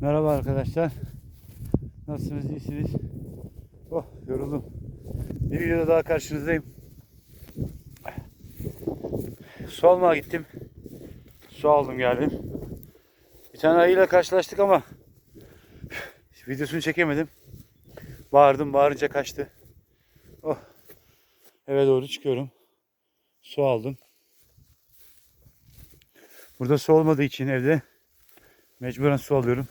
Merhaba arkadaşlar. Nasılsınız? iyisiniz? Oh yoruldum. Bir videoda daha karşınızdayım. Su almaya gittim. Su aldım geldim. Bir tane ayıyla karşılaştık ama videosunu çekemedim. Bağırdım bağırınca kaçtı. Oh. Eve doğru çıkıyorum. Su aldım. Burada su olmadığı için evde mecburen su alıyorum.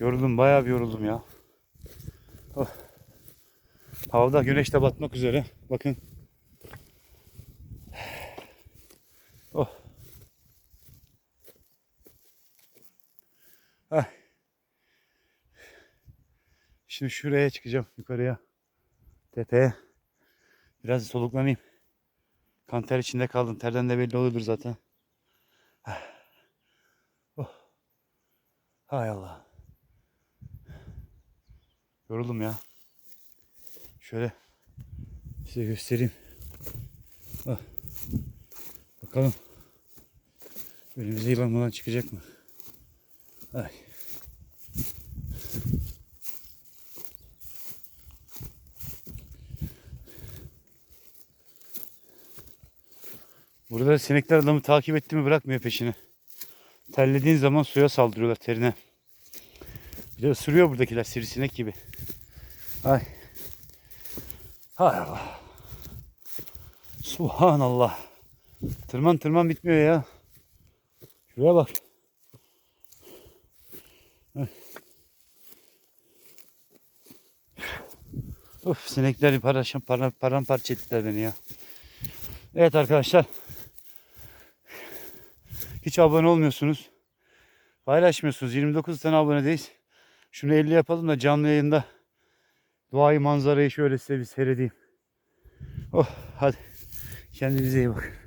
Yoruldum bayağı bir yoruldum ya. Oh. Havada güneş de batmak üzere. Bakın. Oh. Ay. Şimdi şuraya çıkacağım yukarıya. Tepeye. Biraz soluklanayım. Kan ter içinde kaldım. Terden de belli oluyordur zaten. Oh. Hay Allah. Yoruldum ya. Şöyle size göstereyim. Bak. Bakalım. Önümüze yılanmadan çıkacak mı? Ay. Burada sinekler adamı takip etti mi bırakmıyor peşini. Terlediğin zaman suya saldırıyorlar terine. Bir de ısırıyor buradakiler sivrisinek gibi. Ay. Hay Allah. Subhanallah. Tırman tırman bitmiyor ya. Şuraya bak. Of sinekler paramparça param, paramparça ettiler beni ya. Evet arkadaşlar. Hiç abone olmuyorsunuz. Paylaşmıyorsunuz. 29 tane abonedeyiz. Şunu 50 yapalım da canlı yayında doğayı manzarayı şöyle size bir seyredeyim. Oh hadi. Kendinize iyi bakın.